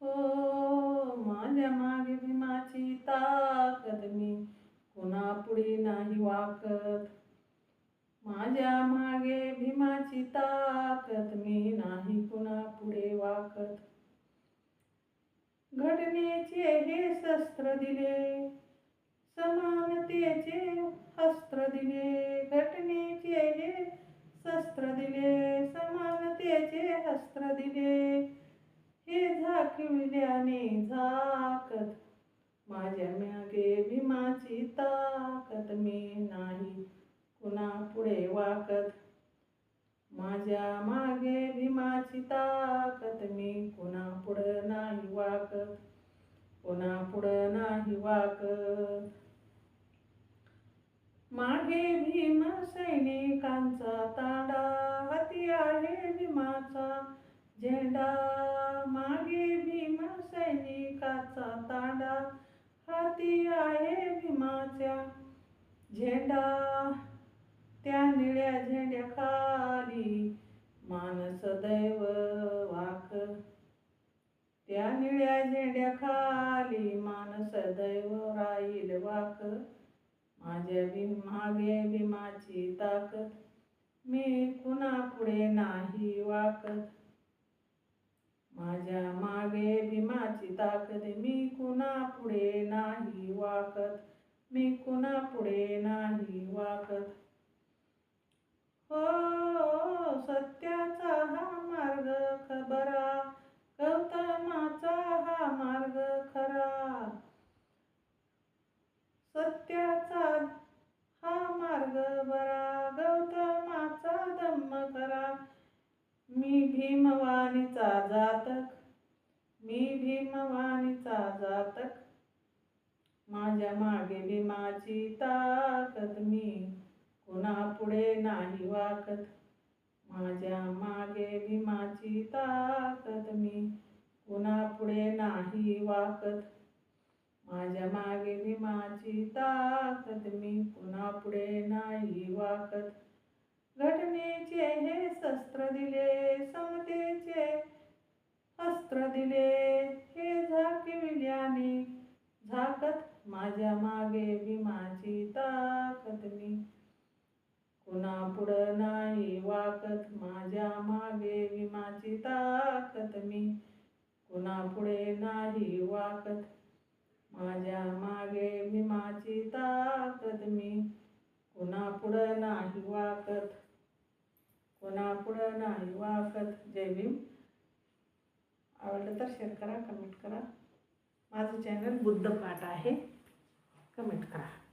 हो माझ्या मागे भीमाची ताकद मी कुणा नाही वाकत. माझ्या मागे भीमाची ताकद मी नाही कुणापुढे वाकत. घटनेचे हे शस्त्र दिले. समानतेचे अस्त्र दिले. घटनेचे हे शस्त्र दिले. समानतेचे अस्त्र दिले. हे झाकविल्याने झाकत माझ्या मागे भीमाची ताकद मी नाही. कुणा पुढे वाकत? माझ्या मागे कुणा पुढं नाही वाक. मागे भीम सैनिकांचा तांडा हाती आहे भीमाचा झेंडा. मागे भीम सैनिकाचा तांडा हाती आहे भीमाच्या झेंडा. त्या निळ्या झेंड्याखाली मानस दैव वाक. त्या निळ्या झेंड्याखाली खा सदैव राहील वाक. माझ्या मागे भीमाची ताकद मी कुणा पुढे नाही वाकत माझ्या मागे भीमाची ताकद मी कुणा पुढे नाही वाकत मी कुणा पुढे नाही वाकत हो सत्याचा हा मार्ग खबरा. गौतमाचा हा मार्ग खरा. सत्याचा हा मार्ग बरा गौतमाचा धम्म करा. मी भीमवाणीचा जातक मी भीमवाणीचा जातक. माझ्या मागे भीमाची ताकद मी कुणा पुढे नाही वाकत. माझ्या मागे भीमाची ताकद मी कुणा पुढे नाही वाकत. माझ्या मागे भीमा माझी ताकद मी कुणा पुढे नाही वाकत. घटनेचे हे शस्त्र दिले समतेचे अस्त्र दिले हे झाकविल्याने झाकत माझ्या मागे भीमाची ताकद मी. कुणा पुढं नाही वाकत माझ्या मागे विमाची ताकद मी. कुणा पुढे नाही वाकत माझ्या मागे भीमाची ताकद मी कुणा पुढं नाही वाकत. कुणा पुढं नाही वाकत. जय भीम. आवडलं तर शेअर करा कमेंट करा. माझं चॅनल बुद्ध पाठ आहे. कमेंट करा.